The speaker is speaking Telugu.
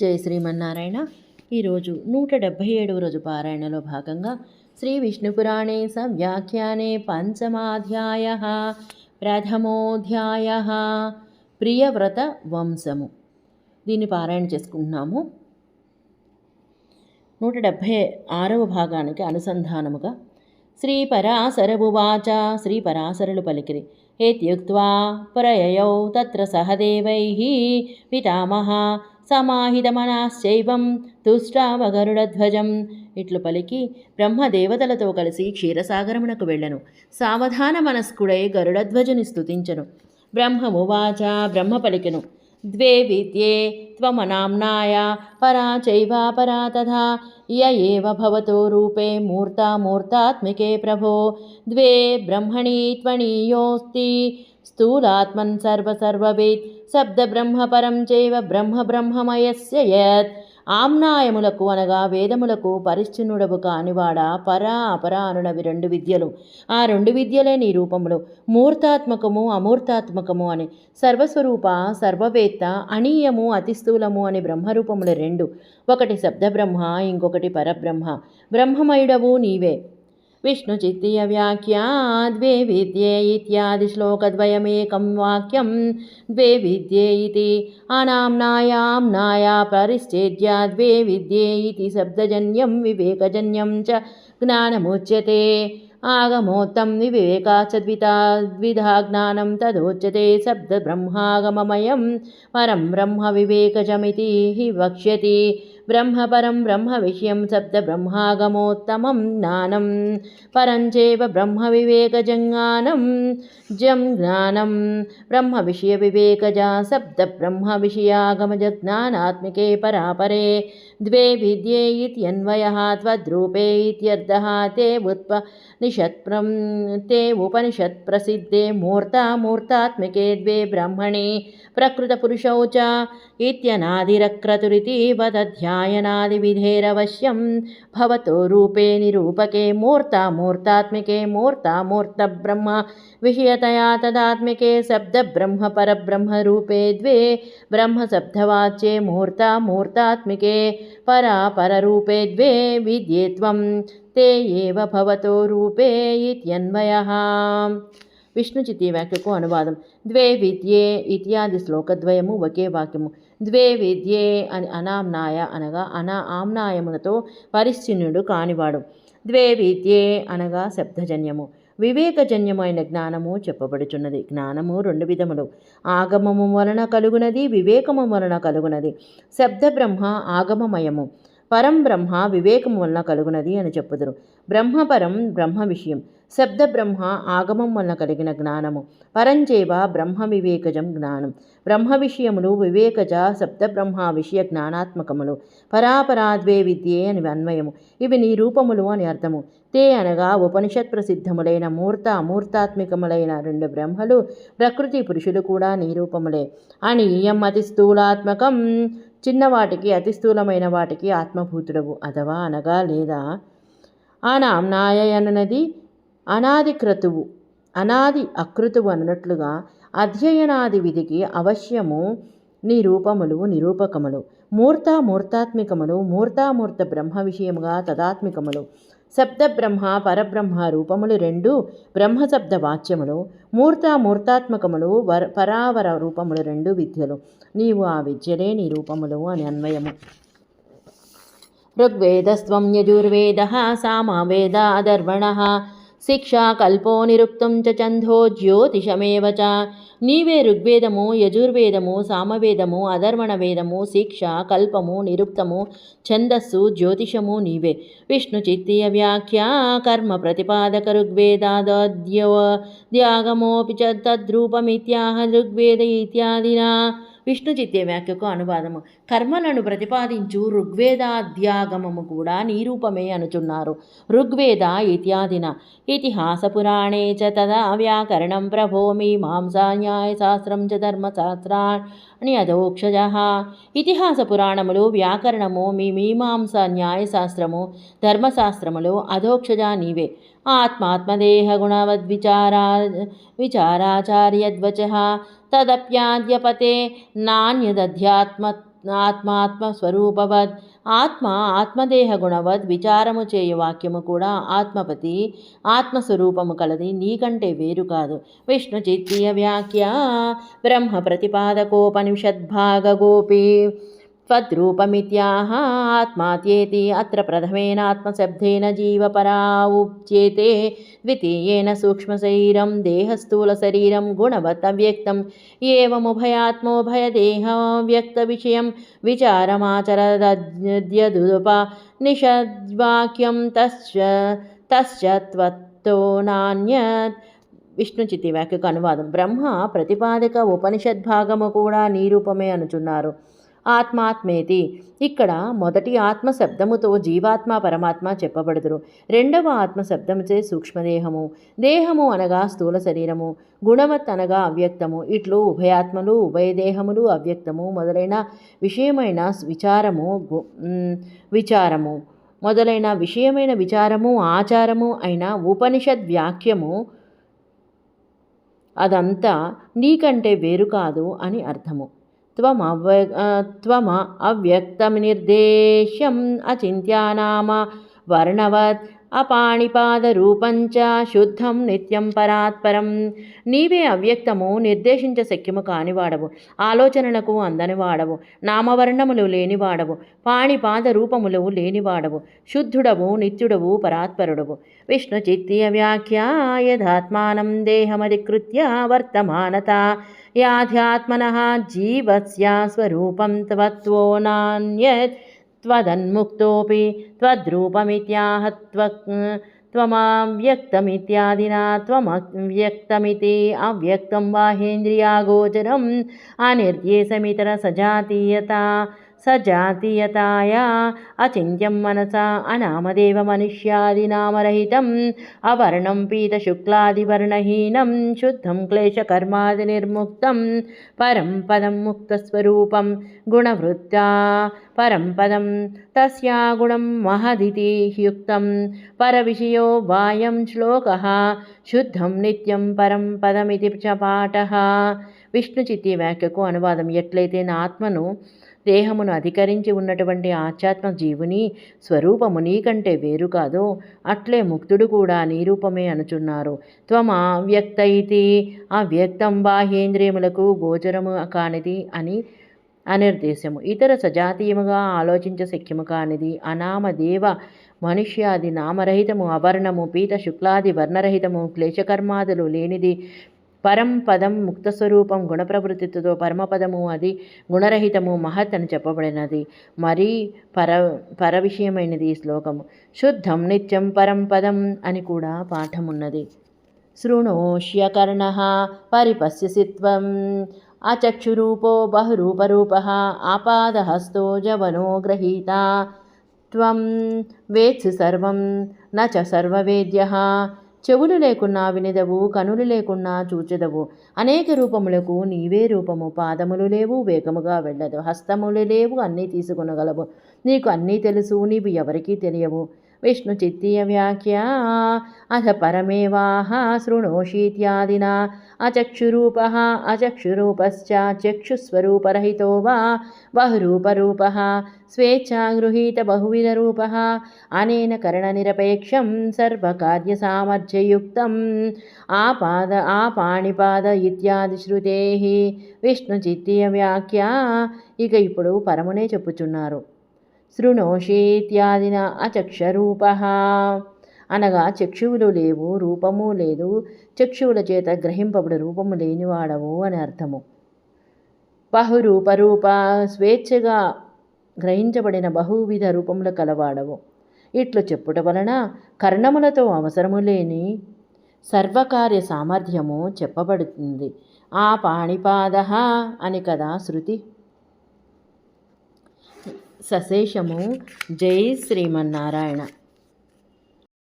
జై శ్రీమన్నారాయణ. ఈరోజు నూట డెబ్భై ఏడవ రోజు పారాయణలో భాగంగా శ్రీ విష్ణుపురాణే సవ్యాఖ్యానే పంచమాధ్యాయ ప్రథమోధ్యాయ ప్రియవ్రత వంశము. దీన్ని పారాయణ చేసుకుంటున్నాము. నూట డెబ్భై ఆరవ భాగానికి అనుసంధానముగా శ్రీ పరాశరమువాచ శ్రీ పరాశరులు పలికిరి. ఏత్యుక్వా ప్రయయౌ తత్ర సహదేవై పితామహ సమాహితమనాశ్చైవం తుష్టావగరుడధ్వజం. ఇట్లు పలికి బ్రహ్మదేవతలతో కలిసి క్షీరసాగరమునకు వెళ్ళను. సావధాన మనస్కుడై గరుడధ్వజుని స్తుతించెను. బ్రహ్మమువాచ బ్రహ్మ పలికెను. ద్వే విద్యే త్వమనామ్నాయ పరా చైవా పరా తథా. య ఏవ భవతో రూపే మూర్తా మూర్తాత్మికే ప్రభో. ద్వే బ్రహ్మణి త్వణీయోస్తి స్థూలాత్మన్ సర్వసర్వవేద్ శబ్దబ్రహ్మపరం చేవ బ్రహ్మబ్రహ్మమయస్య యత్. ఆమ్నాయములకు అనగా వేదములకు పరిచ్ఛిన్నుడవు కానివాడా పరా అపరా అనునవి రెండు విద్యలు. ఆ రెండు విద్యలే నీ రూపములు. మూర్తాత్మకము అమూర్తాత్మకము అని. సర్వస్వరూప సర్వవేత్త అణీయము అతిస్థూలము అని బ్రహ్మరూపములు రెండు. ఒకటి శబ్దబ్రహ్మ ఇంకొకటి పరబ్రహ్మ. బ్రహ్మమయుడవు నీవే. విష్ణుచిత్తీయ వ్యాఖ్యా ద్వే విద్యే ఇత్యాది శ్లోకద్వయమేకం వాక్యం ద్వే విద్యే ఇతి అనామ్నాయామ్నాయ పరిశ్చేద్య ద్వే విద్యే ఇతి శబ్దజన్యం వివేకజన్యం చ आगमोत्तं विवेकाचद्विता द्विधा ज्ञानं तदोच्यते शब्दब्रह्मागममयं परं ब्रह्मविवेकजमिति हि वक्ष्यति। ब्रह्म परम ब्रह्मपरं ब्रह्मविषयं शब्दब्रह्मागमोत्तमं ज्ञानं। परञ्चैव ब्रह्मविवेकजङ्गानं जं ज्ञानं। ब्रह्मविषयविवेकजा शब्दब्रह्मविषयागमजज्ञानात्मिके परापरे। द्वे भिद्ये इत्यन्वयः त्वद्रूपे इत्यर्थः ते उत्प निषत्प्रं ते उपनिषत्प्रसिद्धे मूर्ता मूर्तात्मिके द्वे ब्रह्मणि प्रकृतपुरुषौ च इत्यनादिरक्रतुरिति वदध्यायनादिविधेरवश्यं भवतो रूपे निरूपके मूर्ता मूर्तात्मिके मूर्ता मूर्तब्रह्म विषयतया तदात्मिके शब्दब्रह्मपरब्रह्मरूपे द्वे ब्रह्मशब्दवाच्ये मूर्ता मूर्तात्मिके परा पररूपे द्वे विद्ये त्वं తే ఏవ భవతో రూపే ఇత్యన్వయ. విష్ణుచితి వ్యాఖ్యకు అనువాదం. ద్వే విద్యే ఇత్యాది శ్లోకద్వయము ఒకే వాక్యము. ద్వే విద్యే అని అనామ్నాయ అనగా అనా ఆమ్నాయములతో పరిశ్చిన్యుడు కానివాడు. ద్వే విద్యే అనగా శబ్దజన్యము. వివేకజన్యమైన జ్ఞానము చెప్పబడుచున్నది. జ్ఞానము రెండు విధములు. ఆగమము వలన కలుగునది వివేకము వలన కలుగునది. శబ్ద బ్రహ్మ ఆగమమయము. పరం బ్రహ్మ వివేకము వలన కలుగునది అని చెప్పుదురు. బ్రహ్మపరం బ్రహ్మ విషయం. శబ్ద బ్రహ్మ ఆగమం వలన కలిగిన జ్ఞానము. పరంచేవ బ్రహ్మ వివేకజం జ్ఞానం. బ్రహ్మ విషయములు వివేకజ శబ్ద బ్రహ్మ విషయ జ్ఞానాత్మకములు. పరాపరాద్వే విద్యే అని అన్వయము. ఇవి నీ రూపములు అని అర్థము. తే అనగా ఉపనిషత్ ప్రసిద్ధములైన మూర్త అమూర్తాత్మికములైన రెండు బ్రహ్మలు ప్రకృతి పురుషులు కూడా నీ రూపములే. అని ఇయం అతి స్థూలాత్మకం చిన్నవాటికి అతి స్థూలమైన వాటికి ఆత్మభూతుడవు అథవా అనగా లేదా? ఆనామ్నాయ అన్నది అనాది క్రతువు అనాది అకృతువు అన్నట్లుగా అధ్యయనాది విధికి అవశ్యము నీ రూపములు నిరూపకములు మూర్తామూర్తాత్మికములు మూర్తామూర్త బ్రహ్మ విషయముగా తదాత్మికములు. శబ్దబ్రహ్మ పరబ్రహ్మ రూపములు రెండు బ్రహ్మశబ్ద వాచ్యములు మూర్త మూర్తాత్మకములు వర పరావర రూపములు రెండు విద్యలు. నీవు ఆ విద్యలే నీ రూపములు అని అన్వయము. ఋగ్వేదస్త్వం యజుర్వేద సామవేద అధర్వణ శిక్షా కల్పో నిరుక్తం చ చందో జ్యోతిషమేవ చ. నీవే ఋగ్వేదము యజుర్వేదము సామవేదము అధర్వణ వేదము శిక్ష కల్పము నిరుక్తము ఛందస్సు జ్యోతిషము నీవే. విష్ణు చిత్తీయ వ్యాఖ్యా కర్మ ప్రతిపాదక ఋగ్వేదాద్యవ త్యాగమోపి చ తద్రూపమిత్యాహ ఋగ్వేద ఇత్యాదినా. విష్ణు వ్యాఖ్యకు అనువాదము. కర్మలను ప్రతిపాదించు ఋగ్వేదాధ్యాగమము కూడా నీరూపమే అనుచున్నారు. ఋగ్వేద ఇత్యాదిన. ఇతిహాస పురాణే చ తదా వ్యాకరణం ప్రభో మీమాంసా న్యాయశాస్త్రం చ ధర్మశాస్త్రాన్ని అధోక్షజ. ఇతిహాస పురాణములు వ్యాకరణము మీ మీమాంస న్యాయశాస్త్రము ధర్మశాస్త్రములు అధోక్షజ నీవే. ఆత్మాత్మదేహ గుణవద్విచారా విచారాచార్యద్వచ. తదప్యాద్యపతే నాణ్యదధ్యాత్మ ఆత్మాత్మస్వరూపవద్ ఆత్మ ఆత్మదేహ గుణవద్ విచారము చేయు వాక్యము కూడా ఆత్మపతి ఆత్మస్వరూపము కలది నీకంటే వేరు కాదు. విష్ణు చిత్తీయ వ్యాఖ్య బ్రహ్మ ప్రతిపాదకోపనిషద్భాగోపీ त्वद्रूपमित्याह आत्मात्येति अत्र प्रथमेनात्मशब्देन जीवपरा उच्येते द्वितीयेन सूक्ष्मशरीरं देहस्थूलशरीरं गुणवत् अव्यक्तम् एवमुभयात्मोभयदेहव्यक्तविषयं विचारमाचरद्यदुपनिषद्वाक्यं तश्च తశ్చ త్వత్తో నాణ్యత్ విష్ణుచితి వ్యాఖ్యకు అనువాదం బ్రహ్మ ప్రతిపాదక ఉపనిషద్భాగము కూడా నీరూపమే అనుచున్నారు ఆత్మాత్మేతి. ఇక్కడ మొదటి ఆత్మ శబ్దముతో జీవాత్మ పరమాత్మ చెప్పబడుదురు. రెండవ ఆత్మ శబ్దముచే సూక్ష్మదేహము. దేహము అనగా స్థూల శరీరము. గుణవత్ అనగా అవ్యక్తము. ఇట్లు ఉభయాత్మలు ఉభయదేహములు అవ్యక్తము మొదలైన విషయమైన విచారము విచారము. మొదలైన విషయమైన విచారము ఆచారము అయిన ఉపనిషద్ వ్యాఖ్యము అదంతా నీకంటే వేరు కాదు అని అర్థము. त्वम त्वम् अव्यक्तं निर्देशम् अचिन्त्या वर्णवत् అపాణిపాదరూపంచ శుద్ధం నిత్యం పరాత్పరం. నీవే అవ్యక్తము నిర్దేశించ శక్యము కానివాడవు. ఆలోచనలకు అందని వాడవు నామవర్ణములు లేనివాడవు. పాణిపాద రూపములు లేనివాడవు. శుద్ధుడవు నిత్యుడవు పరాత్పరుడవు. విష్ణు చిత్తీయ వ్యాఖ్యాయధాత్మానం దేహమధికృత్య వర్తమానత. యాధ్యాత్మన జీవస్య స్వరూపం తవత్వో నాణ్యత్. त्वदन्मुक्तोऽपि त्वद्रूपमित्याह त्व त्वमव्यक्तमित्यादिना त्वमव्यक्तमिति अव्यक्तं बाहेन्द्रियागोचरम् अनिर्देशमितरसजातीयता సజాతీయతాయా. అచింత్యం మనసా అనామదేవ మనుష్యాదినామరహితం అవర్ణం పీతశుక్లాదివర్ణహీనం శుద్ధం క్లేశకర్మాది నిర్ముక్తం. పరం పదం ముక్తస్వరూపం గుణవృత్తా. పరం పదం తస్యా గుణం మహదితి యుక్తం పరవిషయో వాయం శ్లోక. శుద్ధం నిత్యం పరం పదమితి చ పాఠ. విష్ణు చిత్తి వ్యాఖ్యకు అనువాదం ఎట్లయితే నా ఆత్మను దేహమును అధికరించి ఉన్నటువంటి ఆధ్యాత్మ జీవుని స్వరూపము నీకంటే వేరు కాదో అట్లే ముక్తుడు కూడా నీరూపమే అనుచున్నారు. త్వమ వ్యక్త ఇది అవ్యక్తం బాహ్యేంద్రియములకు గోచరము కానిది అని అనిర్దేశము. ఇతర సజాతీయముగా ఆలోచించ శక్యము కానిది అనామదేవ మనుష్యాది నామరహితము అవర్ణము పీత శుక్లాది వర్ణరహితము క్లేశకర్మాదులు లేనిది పరంపదం ముక్తస్వరూపం గుణప్రవృత్తితో పరమపదము అది గుణరహితము మహత్ అని చెప్పబడినది. మరీ పర పర విషయమైనది ఈ శ్లోకము. శుద్ధం నిత్యం పరంపదం అని కూడా పాఠమున్నది. శృణోష్యకర్ణ పరిపశ్యసి త్వం అచక్షురూపో బహురూపరూప ఆపాదహస్తో జవనో గ్రహీత. త్వం వేత్సి సర్వం నచ సర్వవేద్య చెవులు లేకున్నా వినదవు కనులు లేకున్నా చూచెదవు. అనేక రూపములకు నీవే రూపము. పాదములు లేవు వేగముగా వెళ్ళదు. హస్తములు లేవు అన్నీ తీసుకునగలవు. నీకు అన్నీ తెలుసు నీవు ఎవరికీ తెలియవు. विष्णुचित्तीयव्याख्या अथ परमेवाह शृणोषीत्यादिना अचक्षुरूपः अचक्षुरूपश्च चक्षुस्वरूपरहितो वा बहुरूपरूपः स्वेच्छागृहीतबहुविधरूपः अनेन करणनिरपेक्षं सर्वकार्यसामर्थ्ययुक्तम् आपाद ఆపాణిపాద ఇత్యాది శృతేః విష్ణుచిత్తీయ వ్యాఖ్య ఇక ఇప్పుడు పరమునే చెప్పుచున్నారు శృణోషేత్యాదిన అచక్షరూప. అనగా చక్షువులు లేవు రూపము లేదు. చక్షువుల చేత గ్రహింపబడు రూపము లేనివాడవు అని అర్థము. బహురూపరూప స్వేచ్ఛగా గ్రహించబడిన బహువిధ రూపములు కలవాడవు. ఇట్లు చెప్పుట వలన కర్ణములతో అవసరము లేని సర్వకార్య సామర్థ్యము చెప్పబడుతుంది. ఆ పాణిపాద అని కదా శృతి. సశేషము. జై శ్రీమన్నారాయణ.